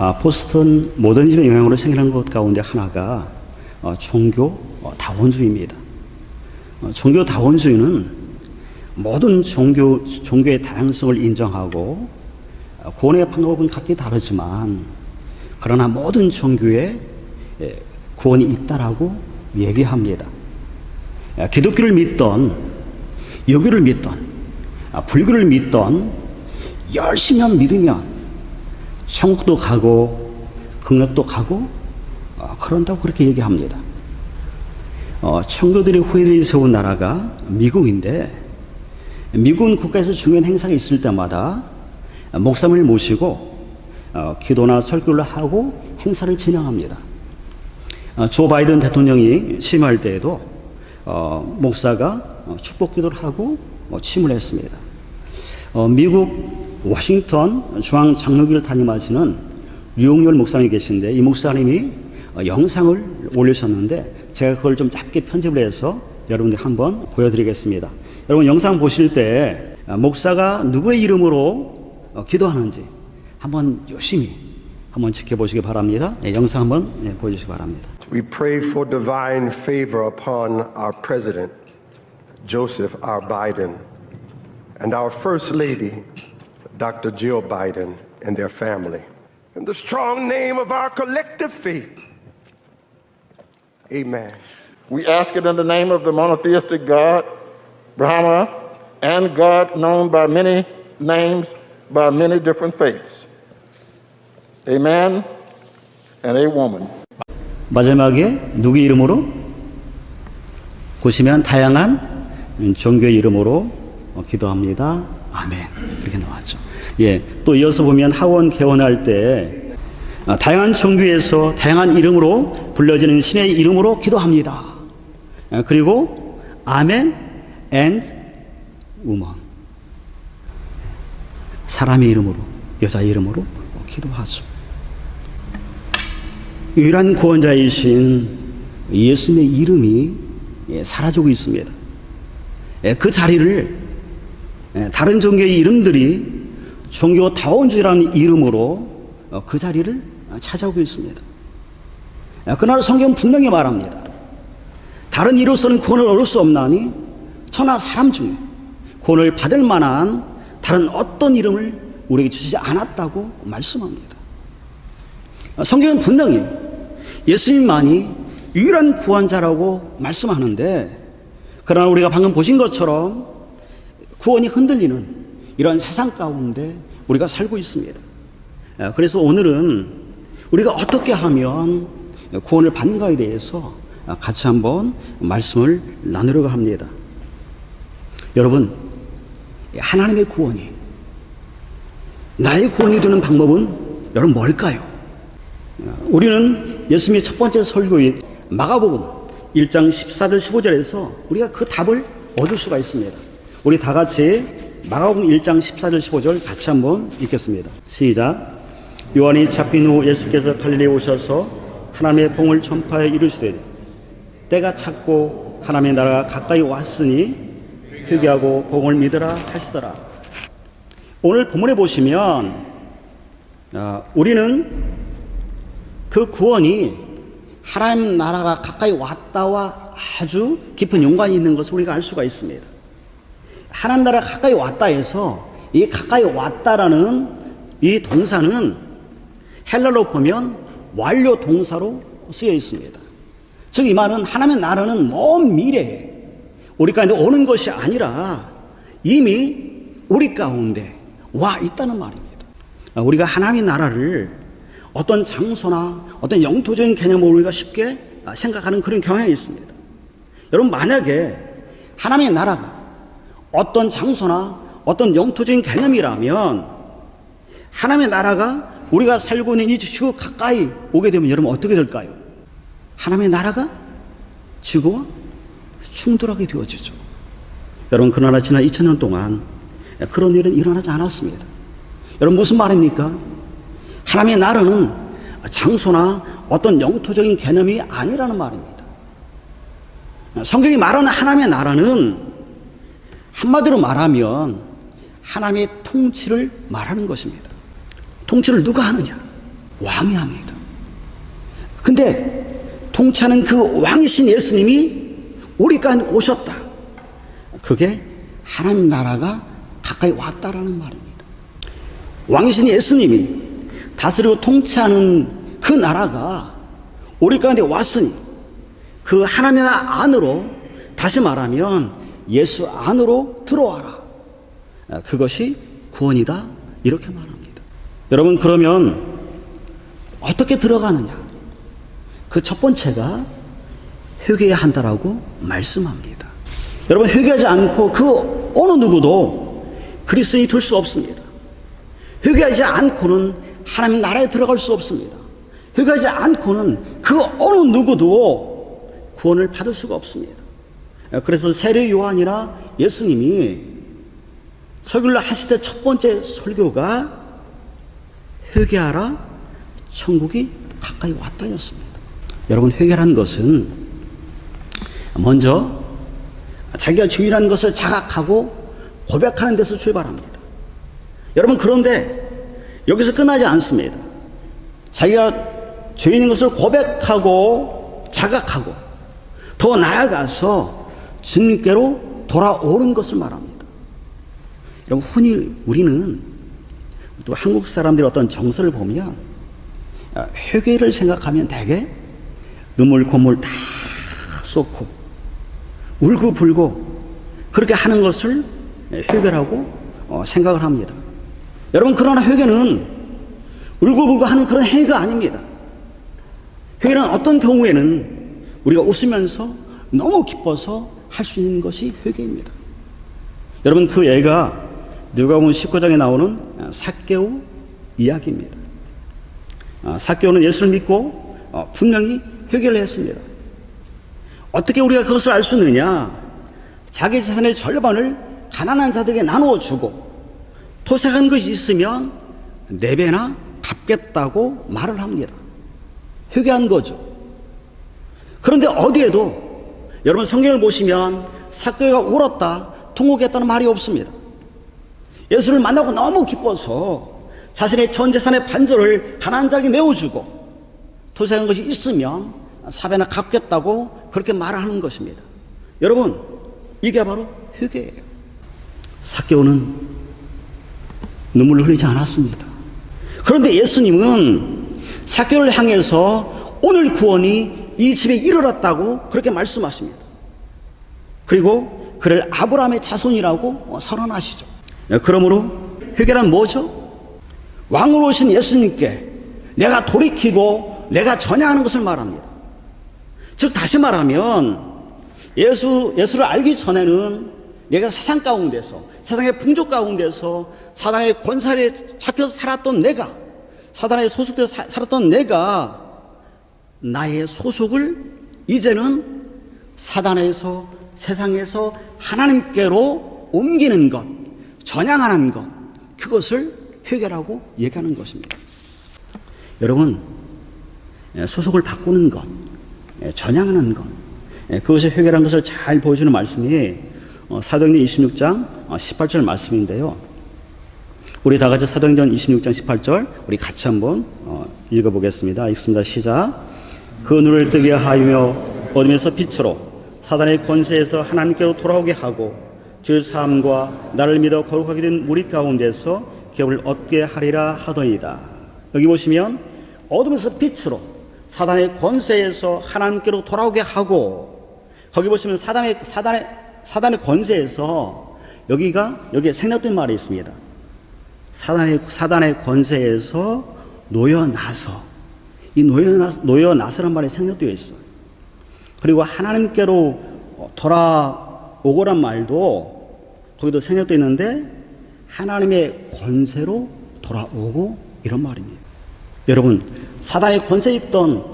아, 포스턴 모더니즘의 영향으로 생기는 것 가운데 하나가 어, 종교 어, 다원주의입니다. 어, 종교 다원주의는 모든 종교, 종교의 다양성을 인정하고 어, 구원의 방법은 각기 다르지만 그러나 모든 종교에 예, 구원이 있다라고 얘기합니다. 예, 기독교를 믿던 여교를 믿던 아, 불교를 믿던 열심히 믿으면 천국도 가고 극락도 가고 어, 그런다고 그렇게 얘기합니다. 어, 청교들의 후예들이 세운 나라가 미국인데 미국은 국가에서 중요한 행사가 있을 때마다 목사님을 모시고 어, 기도나 설교를 하고 행사를 진행합니다. 어, 조 바이든 대통령이 취임할 때에도 어, 목사가 어, 축복 기도를 하고 어, 취임을 했습니다. 어, 미국 워싱턴 중앙 장로교를 담임하시는 류용열 목사님이 계신데 이 목사님이 어, 영상을 올리셨는데 제가 그걸 좀 짧게 편집을 해서 여러분들 한번 보여드리겠습니다. 여러분 영상 보실 때 어, 목사가 누구의 이름으로 어, 기도하는지 한번 열심히 한번 지켜보시기 바랍니다. 예, 영상 한번 예, 보여주시기 바랍니다. We pray for divine favor upon our president, Joseph R. Biden, and our first lady, Dr. Jill Biden, and their family. In the strong name of our collective faith, amen. We ask it in the name of the monotheistic God, Brahma, and God known by many names by many different faiths. A man and a woman. 마지막에 누구 이름으로? 보시면 다양한 종교의 이름으로 어, 기도합니다. 아멘. 이렇게 나왔죠. 예. 또 이어서 보면 하원 개원할 때 아, 다양한 종교에서 다양한 이름으로 불려지는 신의 이름으로 기도합니다. 아, 그리고 아멘 and woman. 사람의 이름으로, 여자 이름으로 기도하죠. 유일한 구원자이신 예수님의 이름이 예, 사라지고 있습니다. 예, 그 자리를 예, 다른 종교의 이름들이 종교 다원주의라는 이름으로 어, 그 자리를 차지하고 있습니다. 예, 그러나 성경은 분명히 말합니다. 다른 이로서는 구원을 얻을 수 없나니 천하 사람 중에 구원을 받을 만한 다른 어떤 이름을 우리에게 주시지 않았다고 말씀합니다. 어, 성경은 분명히 예수님만이 유일한 구원자라고 말씀하는데 그러나 우리가 방금 보신 것처럼 구원이 흔들리는 이런 세상 가운데 우리가 살고 있습니다. 예, 그래서 오늘은 우리가 어떻게 하면 구원을 받는가에 대해서 같이 한번 말씀을 나누려고 합니다. 여러분, 하나님의 구원이 나의 구원이 되는 방법은 여러분 뭘까요? 우리는 예수님의 첫 번째 설교인 마가복음 1장 14절 15절에서 우리가 그 답을 얻을 수가 있습니다. 우리 다 같이 마가복음 1장 14절 15절 같이 한번 읽겠습니다. 시작. 요한이 잡힌 후 예수께서 갈릴리에 오셔서 하나님의 봉을 전파해 이르시되 때가 찼고 하나님의 나라가 가까이 왔으니 회개하고 복을 믿으라 하시더라. 오늘 본문에 보시면 아, 우리는 그 구원이 하나님 나라가 가까이 왔다와 아주 깊은 연관이 있는 것을 우리가 알 수가 있습니다. 하나님 나라가 가까이 왔다 해서 이 가까이 왔다라는 이 동사는 헬라로 보면 완료 동사로 쓰여 있습니다. 즉 이 말은 하나님의 나라는 먼 미래에 우리 가운데 오는 것이 아니라 이미 우리 가운데 와 있다는 말입니다. 우리가 하나님의 나라를 어떤 장소나 어떤 영토적인 개념으로 우리가 쉽게 생각하는 그런 경향이 있습니다. 여러분, 만약에 하나님의 나라가 어떤 장소나 어떤 영토적인 개념이라면 하나님의 나라가 우리가 살고 있는 이 지구 가까이 오게 되면 여러분 어떻게 될까요? 하나님의 나라가 지구와 충돌하게 되어지죠. 여러분, 그러나 지난 2000년 동안 그런 일은 일어나지 않았습니다. 여러분, 무슨 말입니까? 하나님의 나라는 장소나 어떤 영토적인 개념이 아니라는 말입니다. 성경이 말하는 하나님의 나라는 한마디로 말하면 하나님의 통치를 말하는 것입니다. 통치를 누가 하느냐? 왕이 합니다. 근데 통치하는 그 왕이신 예수님이 우리 가운데 오셨다. 그게 하나님 나라가 가까이 왔다라는 말입니다. 왕이신 예수님이 다스리고 통치하는 그 나라가 우리 가운데 왔으니 그 하나님 안으로 다시 말하면 예수 안으로 들어와라. 아, 그것이 구원이다. 이렇게 말합니다. 여러분 그러면 어떻게 들어가느냐? 그 첫 번째가 회개해야 한다라고 말씀합니다. 여러분 회개하지 않고 그 어느 누구도 그리스도인이 될 수 없습니다. 회개하지 않고는 하나님 나라에 들어갈 수 없습니다. 회개하지 않고는 그 어느 누구도 구원을 받을 수가 없습니다. 그래서 세례 요한이나 예수님이 설교를 하실 때 첫 번째 설교가 회개하라 천국이 가까이 왔다였습니다. 여러분 회개라는 것은 먼저 자기가 죄인이라는 것을 자각하고 고백하는 데서 출발합니다. 여러분 그런데 여기서 끝나지 않습니다. 자기가 죄인인 것을 고백하고 자각하고 더 나아가서 주님께로 돌아오는 것을 말합니다. 여러분 흔히 우리는 또 한국 사람들의 어떤 정서를 보면 회개를 생각하면 대개 눈물 콧물 다 쏟고 울고 불고 그렇게 하는 것을 회개라고 어, 생각을 합니다. 여러분 그러나 회개는 울고 불고 하는 그런 행위가 아닙니다. 회개는 어떤 경우에는 우리가 웃으면서 너무 기뻐서 할 수 있는 것이 회개입니다. 여러분 그 예가 누가복음 19장에 나오는 사개오 이야기입니다. 아, 사개오는 예수를 믿고 어, 분명히 회개를 했습니다. 어떻게 우리가 그것을 알 수 있느냐? 자기 재산의 절반을 가난한 자들에게 나누어 주고 토색한 것이 있으면 네 배나 갚겠다고 말을 합니다. 회개한 거죠. 그런데 어디에도 여러분 성경을 보시면 사개가 울었다, 통곡했다는 말이 없습니다. 예수를 만나고 너무 기뻐서 자신의 전 재산의 반절을 가난한 자에게 내어주고 토색한 것이 있으면 사배나 갚겠다고 그렇게 말을 하는 것입니다. 여러분, 이게 바로 회개예요. 사개오는 눈물을 흘리지 않았습니다. 그런데 예수님은 사개오를 향해서 오늘 구원이 이 집에 이르렀다고 그렇게 말씀하십니다. 그리고 그를 아브라함의 자손이라고 선언하시죠. 그러므로 회개란 뭐죠? 왕으로 오신 예수님께 내가 돌이키고 내가 전향하는 것을 말합니다. 즉 다시 말하면 예수 예수를 알기 전에는 내가 세상 가운데서 세상의 풍조 가운데서 사단의 권살에 잡혀서 살았던 내가 사단의 소속돼서 사- 살았던 내가 나의 소속을 이제는 사단에서 세상에서 하나님께로 옮기는 것, 전향하는 것, 그것을 회개라고 얘기하는 것입니다. 여러분, 예, 소속을 바꾸는 것, 예, 전향하는 것, 예, 그것이 회개라는 것을 잘 보여주는 말씀이 어, 사도행전 26장 18절 말씀인데요. 우리 다 같이 사도행전 26장 18절 우리 같이 한번 어, 읽어보겠습니다. 읽습니다. 시작. 그 눈을 뜨게 하며 어둠에서 빛으로 사단의 권세에서 하나님께로 돌아오게 하고 주의 삶과 나를 믿어 거룩하게 된 무리 가운데서 기업을 얻게 하리라 하더이다. 여기 보시면 어둠에서 빛으로 사단의 권세에서 하나님께로 돌아오게 하고 거기 보시면 사단의 사단의 사단의 권세에서 여기가 여기에 생략된 말이 있습니다. 사단의 사단의 권세에서 놓여 나서 이 놓여나 놓여나서란 말이 생략되어 있어요. 그리고 하나님께로 돌아오고란 말도 거기도 생략되어 있는데 하나님의 권세로 돌아오고 이런 말입니다. 여러분 사단의 권세 있던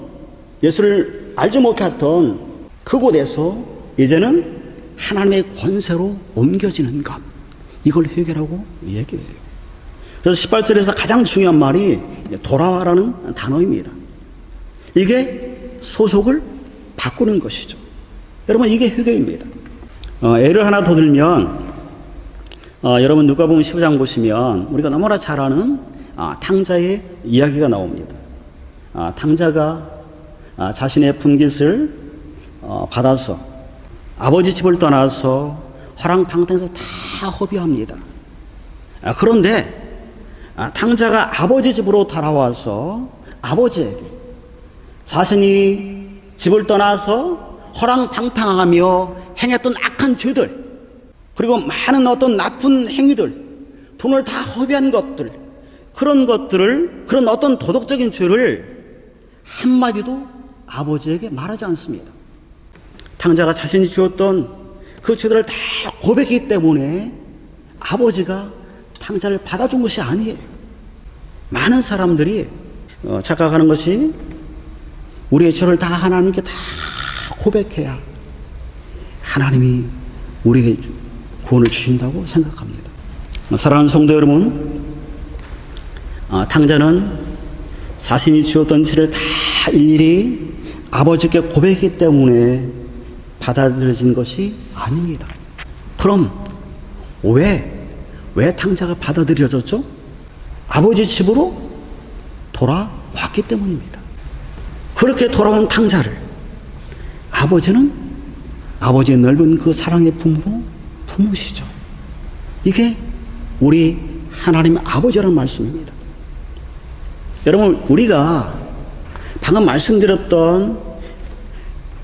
예수를 알지 못했던 그곳에서 이제는 하나님의 권세로 옮겨지는 것 이걸 회개라고 얘기해요. 그래서 18절에서 가장 중요한 말이 돌아와라는 단어입니다. 이게 소속을 바꾸는 것이죠. 여러분 이게 회개입니다. 어, 예를 하나 더 들면 어, 여러분 누가 보면 15장 보시면 우리가 너무나 잘 아는 아, 탕자의 이야기가 나옵니다. 아, 탕자가 아, 자신의 분깃을 어, 받아서 아버지 집을 떠나서 허랑방탕에서 다 허비합니다. 아, 그런데 아, 탕자가 아버지 집으로 돌아와서 아버지에게 자신이 집을 떠나서 허랑방탕하며 행했던 악한 죄들 그리고 많은 어떤 나쁜 행위들 돈을 다 허비한 것들 그런 것들을 그런 어떤 도덕적인 죄를 한마디도 아버지에게 말하지 않습니다. 탕자가 자신이 지었던 그 죄들을 다 고백했기 때문에 아버지가 탕자를 받아준 것이 아니에요. 많은 사람들이 어, 착각하는 것이 우리의 죄를 다 하나님께 다 고백해야 하나님이 우리에게 구원을 주신다고 생각합니다. 사랑하는 성도 여러분, 아, 탕자는 자신이 지었던 죄를 다 일일이 아버지께 고백했기 때문에 받아들여진 것이 아닙니다. 그럼 왜, 왜 탕자가 받아들여졌죠? 아버지 집으로 돌아왔기 때문입니다. 그렇게 돌아온 탕자를 아버지는 아버지의 넓은 그 사랑의 품으로 품으시죠. 이게 우리 하나님 아버지라는 말씀입니다. 여러분, 우리가 방금 말씀드렸던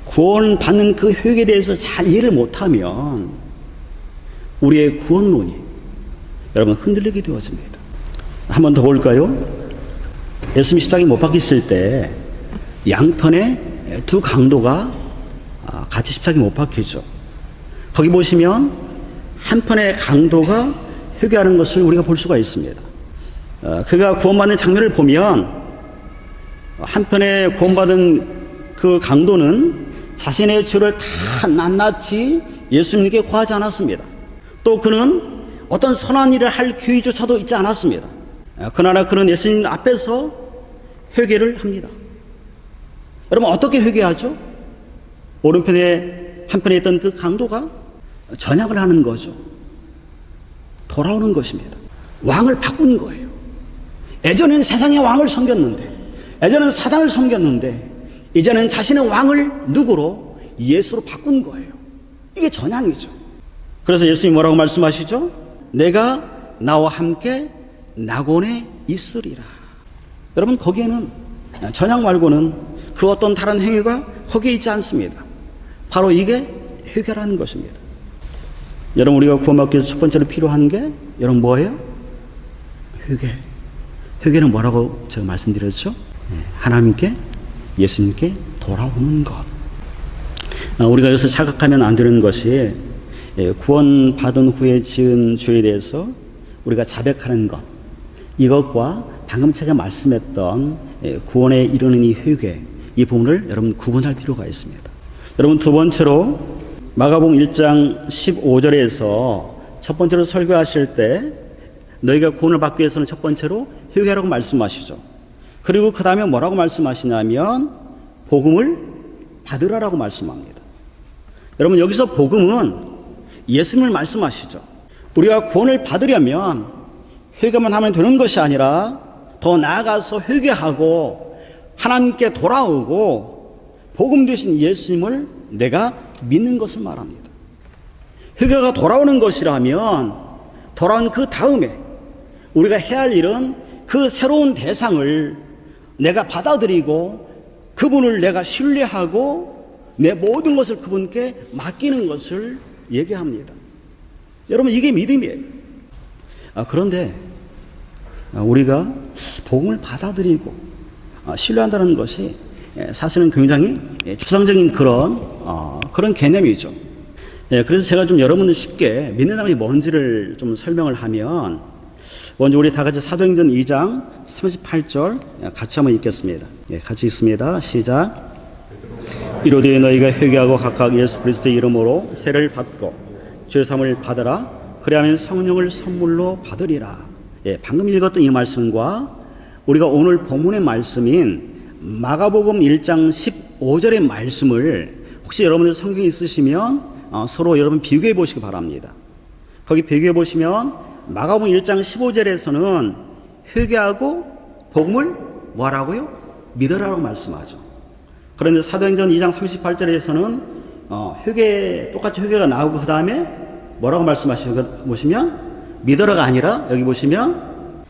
구원 받는 그 효익에 대해서 잘 이해를 못하면 우리의 구원론이 여러분 흔들리게 되어집니다. 한 번 더 볼까요? 예수님 십자가에 못 박히실 때 양편에 두 강도가 아, 같이 십자가에 못 박히죠. 거기 보시면 한편의 강도가 회개하는 것을 우리가 볼 수가 있습니다. 어, 그가 구원받는 장면을 보면 한편에 구원받은 그 강도는 자신의 죄를 다 낱낱이 예수님께 구하지 않았습니다. 또 그는 어떤 선한 일을 할 기회조차도 있지 않았습니다. 어, 그러나 그는 예수님 앞에서 회개를 합니다. 여러분 어떻게 회개하죠? 오른편에 한편에 있던 그 강도가 전향을 하는 거죠. 돌아오는 것입니다. 왕을 바꾼 거예요. 예전엔 세상의 왕을 섬겼는데, 예전엔 사단을 섬겼는데, 이제는 자신의 왕을 누구로? 예수로 바꾼 거예요. 이게 전향이죠. 그래서 예수님 뭐라고 말씀하시죠? 내가 나와 함께 낙원에 있으리라. 여러분, 거기에는 전향 말고는 그 어떤 다른 행위가 거기에 있지 않습니다. 바로 이게 해결하는 것입니다. 여러분 우리가 구원받기 위해서 첫 번째로 필요한 게 여러분 뭐예요? 회개. 회개는 뭐라고 제가 말씀드렸죠? 예, 하나님께 예수님께 돌아오는 것. 아, 우리가 여기서 착각하면 안 되는 것이 예, 구원받은 후에 지은 죄에 대해서 우리가 자백하는 것. 이것과 방금 제가 말씀했던 예, 구원에 이르는 이 회개 이 부분을 여러분 구분할 필요가 있습니다. 여러분 두 번째로 마가복음 1장 15절에서 첫 번째로 설교하실 때 너희가 구원을 받기 위해서는 첫 번째로 회개하라고 말씀하시죠. 그리고 그 다음에 뭐라고 말씀하시냐면 복음을 받으라라고 말씀합니다. 여러분 여기서 복음은 예수님을 말씀하시죠. 우리가 구원을 받으려면 회개만 하면 되는 것이 아니라 더 나아가서 회개하고 하나님께 돌아오고 복음 되신 예수님을 내가 믿는 것을 말합니다. 회개가 돌아오는 것이라면 돌아온 그 다음에 우리가 해야 할 일은 그 새로운 대상을 내가 받아들이고 그분을 내가 신뢰하고 내 모든 것을 그분께 맡기는 것을 얘기합니다. 여러분 이게 믿음이에요. 아, 그런데 우리가 복음을 받아들이고 아, 신뢰한다는 것이 예, 사실은 굉장히 예, 추상적인 그런 어, 그런 개념이죠. 예, 그래서 제가 좀 여러분들 쉽게 믿는다는 게 뭔지를 좀 설명을 하면 먼저 우리 다 같이 사도행전 2장 38절 예, 같이 한번 읽겠습니다. 예, 같이 읽습니다. 시작. 이로되 너희가 회개하고 각각 예수 그리스도의 이름으로 세를 받고 죄 사함을 받으라. 그리하면 성령을 선물로 받으리라. 예, 방금 읽었던 이 말씀과 우리가 오늘 본문의 말씀인 마가복음 1장 15절의 말씀을 혹시 여러분들 성경이 있으시면 어, 서로 여러분 비교해 보시기 바랍니다. 거기 비교해 보시면 마가복음 1장 15절에서는 회개하고 복음을 뭐하라고요? 믿어라라고 말씀하죠. 그런데 사도행전 2장 38절에서는 어, 회개 똑같이 회개가 나오고 그 다음에 뭐라고 말씀하시고 보시면 믿어라가 아니라 여기 보시면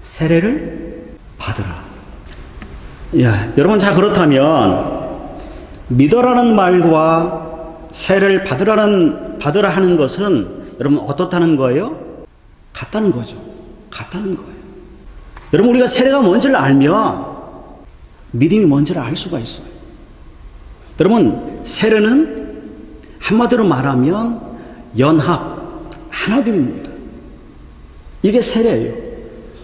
세례를 받으라. 야, 여러분 자 그렇다면 믿어라는 말과 세례를 받으라는 받으라 하는 것은 여러분 어떻다는 거예요? 같다는 거죠. 같다는 거예요. 여러분 우리가 세례가 뭔지를 알면 믿음이 뭔지를 알 수가 있어요. 여러분 세례는 한마디로 말하면 연합 하나됨입니다. 이게 세례예요.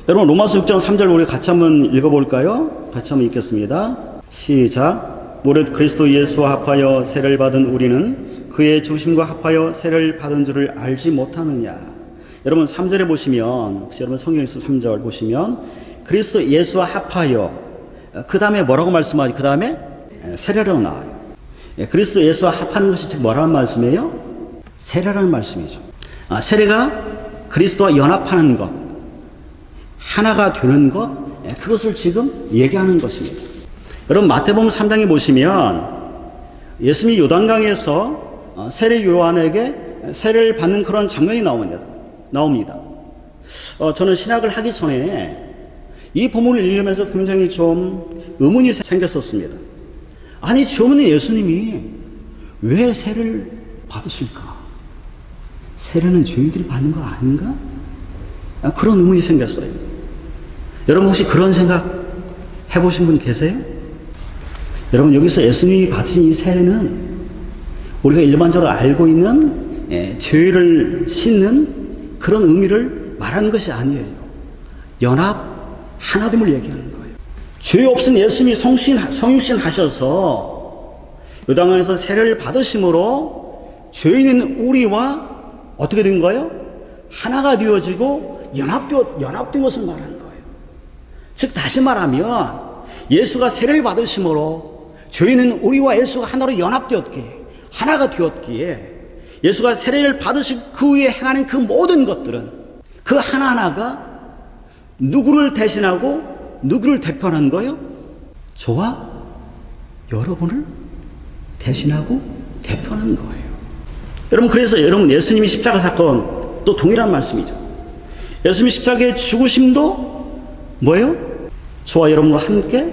여러분 로마서 6장 3절 우리 같이 한번 읽어볼까요? 같이 한번 읽겠습니다. 시작. 무릇 그리스도 예수와 합하여 세례를 받은 우리는 그의 주심과 합하여 세례를 받은 줄을 알지 못하느냐. 여러분 3절에 보시면 혹시 여러분 성경에서 3절 보시면 그리스도 예수와 합하여 그 다음에 뭐라고 말씀하지? 그 다음에 세례라고 나와요. 예, 그리스도 예수와 합하는 것이 즉 뭐라는 말씀이에요? 세례라는 말씀이죠. 아, 세례가 그리스도와 연합하는 것, 하나가 되는 것, 예, 그것을 지금 얘기하는 것입니다. 여러분 마태복음 3장에 보시면 예수님이 요단강에서 어, 세례 요한에게 세례를 받는 그런 장면이 나옵니다. 나옵니다. 어, 저는 신학을 하기 전에 이 본문을 읽으면서 굉장히 좀 의문이 생겼었습니다. 아니, 주어는 예수님이 왜 세례를 받으실까? 세례는 죄인들이 받는 거 아닌가? 아, 그런 의문이 생겼어요. 여러분 혹시 그런 생각 해보신 분 계세요? 여러분 여기서 예수님이 받으신 이 세례는 우리가 일반적으로 알고 있는 예, 죄를 씻는 그런 의미를 말하는 것이 아니에요. 연합, 하나됨을 얘기하는 거예요. 죄 없은 예수님이 성신, 성육신 하셔서 요단강에서 세례를 받으심으로 죄 있는 우리와 어떻게 된 거예요? 하나가 되어지고 연합되어, 연합된 것을 말하는. 즉, 다시 말하면 예수가 세례를 받으심으로 죄 있는 우리와 예수가 하나로 연합되었기에, 하나가 되었기에 예수가 세례를 받으신 그 후에 행하는 그 모든 것들은 그 하나하나가 누구를 대신하고 누구를 대표하는 거예요? 저와 여러분을 대신하고 대표하는 거예요. 여러분 그래서 여러분 예수님이 십자가 사건 또 동일한 말씀이죠. 예수님이 십자가의 죽으심도 뭐예요? 저와 여러분과 함께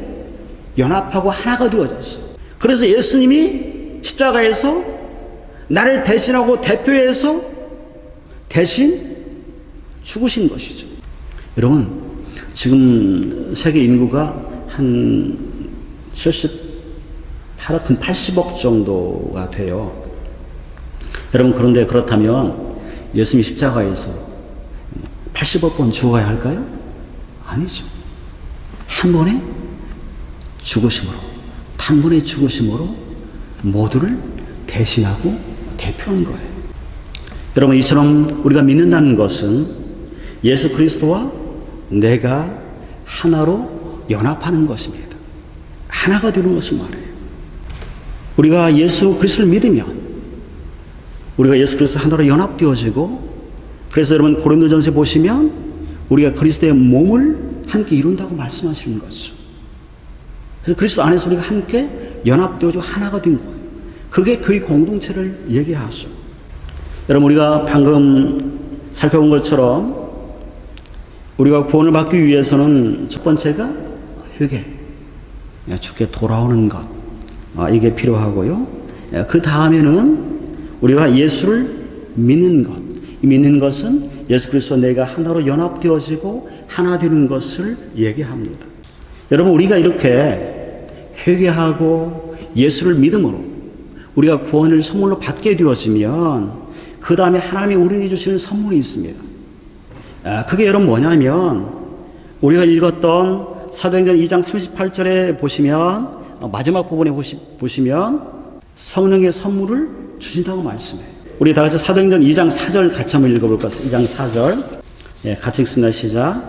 연합하고 하나가 되어졌어요. 그래서 예수님이 십자가에서 나를 대신하고 대표해서 대신 죽으신 것이죠. 여러분, 지금 세계 인구가 한 78억, 근 80억 정도가 돼요. 여러분, 그런데 그렇다면 예수님 십자가에서 80억 번 죽어야 할까요? 아니죠. 한 번에 죽으심으로, 한 번의 죽으심으로 모두를 대신하고 대표한 거예요. 여러분, 이처럼 우리가 믿는다는 것은 예수 그리스도와 내가 하나로 연합하는 것입니다. 하나가 되는 것을 말해요. 우리가 예수 그리스도를 믿으면 우리가 예수 그리스도 하나로 연합되어지고 그래서 여러분 고린도전서 보시면 우리가 그리스도의 몸을 함께 이룬다고 말씀하시는 거죠. 그래서 그리스도 안에서 우리가 함께 연합되어지고 하나가 된 거예요. 그게 그의 공동체를 얘기하죠. 여러분 우리가 방금 살펴본 것처럼 우리가 구원을 받기 위해서는 첫 번째가 회개, 주께 돌아오는 것 아, 이게 필요하고요. 그 다음에는 우리가 예수를 믿는 것, 이 믿는 것은 예수 그리스도 내가 하나로 연합되어지고 하나 되는 것을 얘기합니다. 여러분 우리가 이렇게 회개하고 예수를 믿음으로 우리가 구원을 선물로 받게 되어지면 그 다음에 하나님이 우리에게 주시는 선물이 있습니다. 아, 그게 여러분 뭐냐면 우리가 읽었던 사도행전 2장 38절에 보시면 어, 마지막 부분에 보시, 보시면 성령의 선물을 주신다고 말씀해요. 우리 다 같이 사도행전 2장 4절 같이 한번 읽어볼까요? 2장 4절. 예, 같이 읽습니다. 시작.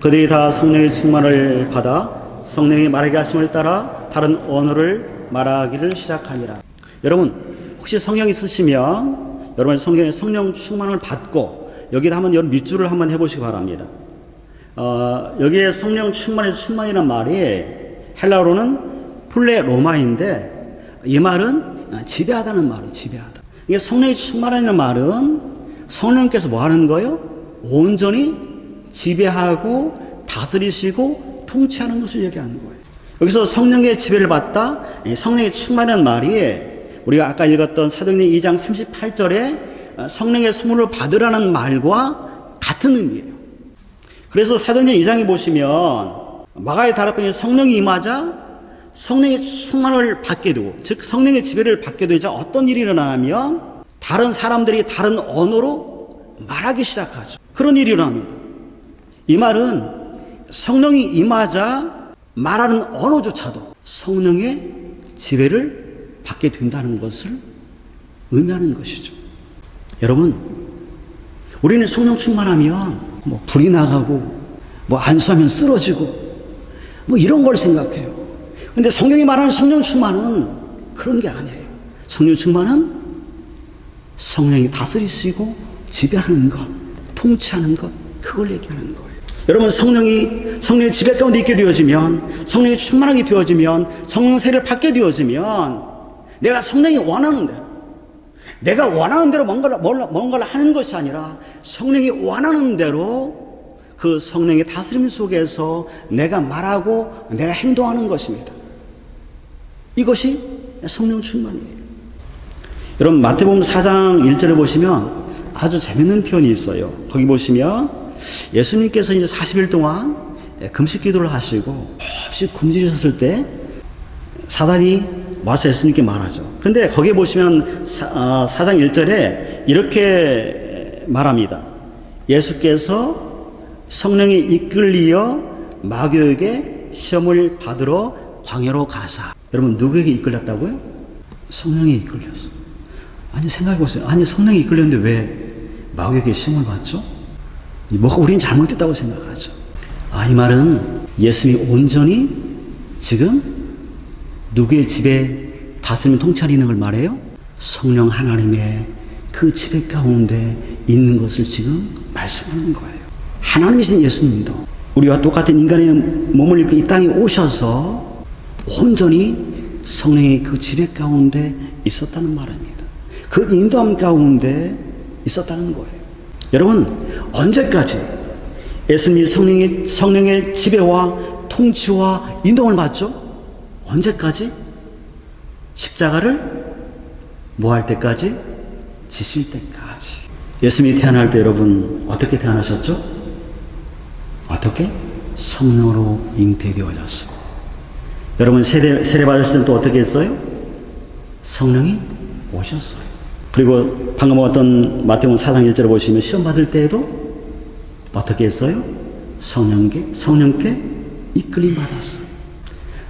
그들이 다 성령의 충만을 받아 성령이 말하게 하심을 따라 다른 언어를 말하기를 시작하니라. 여러분, 혹시 성령 있으시면 여러분 성경의 성령 충만을 받고 여기다 한번 여러분 밑줄을 한번 해보시기 바랍니다. 어, 여기에 성령 충만에서 충만이란 말이 헬라어로는 플레 로마인데 이 말은 지배하다는 말이에요. 지배하다. 이게 성령이 충만하는 말은 성령께서 뭐 하는 거예요? 온전히 지배하고 다스리시고 통치하는 것을 얘기하는 거예요. 여기서 성령의 지배를 받다, 이 성령의 충만한 말이 우리가 아까 읽었던 사도행전 2장 38절에 성령의 선물을 받으라는 말과 같은 의미예요. 그래서 사도행전 2장에 보시면 마가의 다락방에 성령이 임하자 성령의 충만을 받게 되고 즉 성령의 지배를 받게 되자 어떤 일이 일어나냐면 다른 사람들이 다른 언어로 말하기 시작하죠. 그런 일이 일어납니다. 이 말은 성령이 임하자 말하는 언어조차도 성령의 지배를 받게 된다는 것을 의미하는 것이죠. 여러분, 우리는 성령 충만하면 뭐 불이 나가고 뭐 안수하면 쓰러지고 뭐 이런 걸 생각해요. 근데 성경이 말하는 성령 충만은 그런 게 아니에요. 성령 충만은 성령이 다스리시고 지배하는 것, 통치하는 것, 그걸 얘기하는 거예요. 여러분 성령이 성령의 지배 가운데 있게 되어지면 성령이 충만하게 되어지면 성령 세를 받게 되어지면 내가 성령이 원하는 대로 내가 원하는 대로 뭔가를, 뭔가를 하는 것이 아니라 성령이 원하는 대로 그 성령의 다스림 속에서 내가 말하고 내가 행동하는 것입니다. 이것이 성령 충만이에요. 여러분 마태복음 4장 1절을 보시면 아주 재밌는 표현이 있어요. 거기 보시면 예수님께서 이제 40일 동안 금식 기도를 하시고 없이 굶주리셨을 때 사단이 와서 예수님께 말하죠. 근데 거기에 보시면 사, 어, 4장 1절에 이렇게 말합니다. 예수께서 성령이 이끌리어 마귀에게 시험을 받으러 광야로 가사. 여러분 누구에게 이끌렸다고요? 성령이 이끌렸어. 아니 생각해 보세요. 아니 성령이 이끌렸는데 왜 마귀에게 시험을 받죠? 뭐가 우리는 잘못됐다고 생각하죠. 아, 이 말은 예수님이 온전히 지금 누구의 집에 다스림 통찰이 있는 걸 말해요? 성령 하나님의 그 지배 가운데 있는 것을 지금 말씀하는 거예요. 하나님이신 예수님도 우리와 똑같은 인간의 몸을 입고 이 땅에 오셔서 온전히 성령의 그 지배 가운데 있었다는 말입니다. 그 인도함 가운데 있었다는 거예요. 여러분, 언제까지 예수님이 성령의, 성령의 지배와 통치와 인도를 받죠? 언제까지? 십자가를 뭐 할 때까지? 지실 때까지. 예수님이 태어날 때 여러분 어떻게 태어나셨죠? 어떻게? 성령으로 잉태되어졌어. 여러분 세례, 세례 받았을 때는 또 어떻게 했어요? 성령이 오셨어요. 그리고 방금 어떤 마태복음 4장 1절을 보시면 시험 받을 때에도 어떻게 했어요? 성령께 성령께 이끌림 받았어요.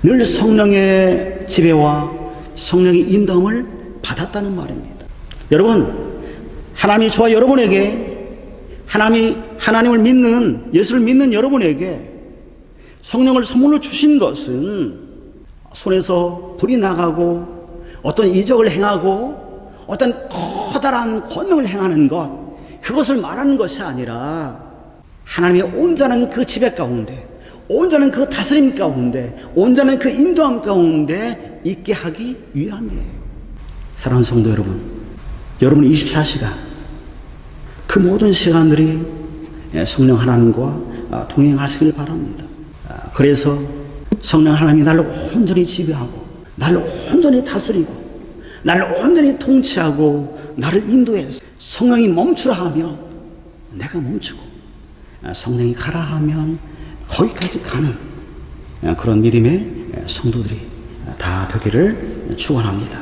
늘 성령의 지배와 성령의 인도함을 받았다는 말입니다. 여러분, 하나님이 저와 여러분에게 하나님이 하나님을 믿는 예수를 믿는 여러분에게 성령을 선물로 주신 것은 손에서 불이 나가고 어떤 이적을 행하고 어떤 커다란 권능을 행하는 것 그것을 말하는 것이 아니라 하나님의 온전한 그 지배 가운데 온전한 그 다스림 가운데 온전한 그 인도함 가운데 있게 하기 위함이에요. 사랑하는 성도 여러분, 여러분 24시간 그 모든 시간들이 성령 하나님과 동행하시길 바랍니다. 그래서 성령 하나님이 나를 온전히 지배하고 나를 온전히 다스리고 나를 온전히 통치하고 나를 인도해서 성령이 멈추라 하면 내가 멈추고 성령이 가라 하면 거기까지 가는 그런 믿음의 성도들이 다 되기를 축원합니다.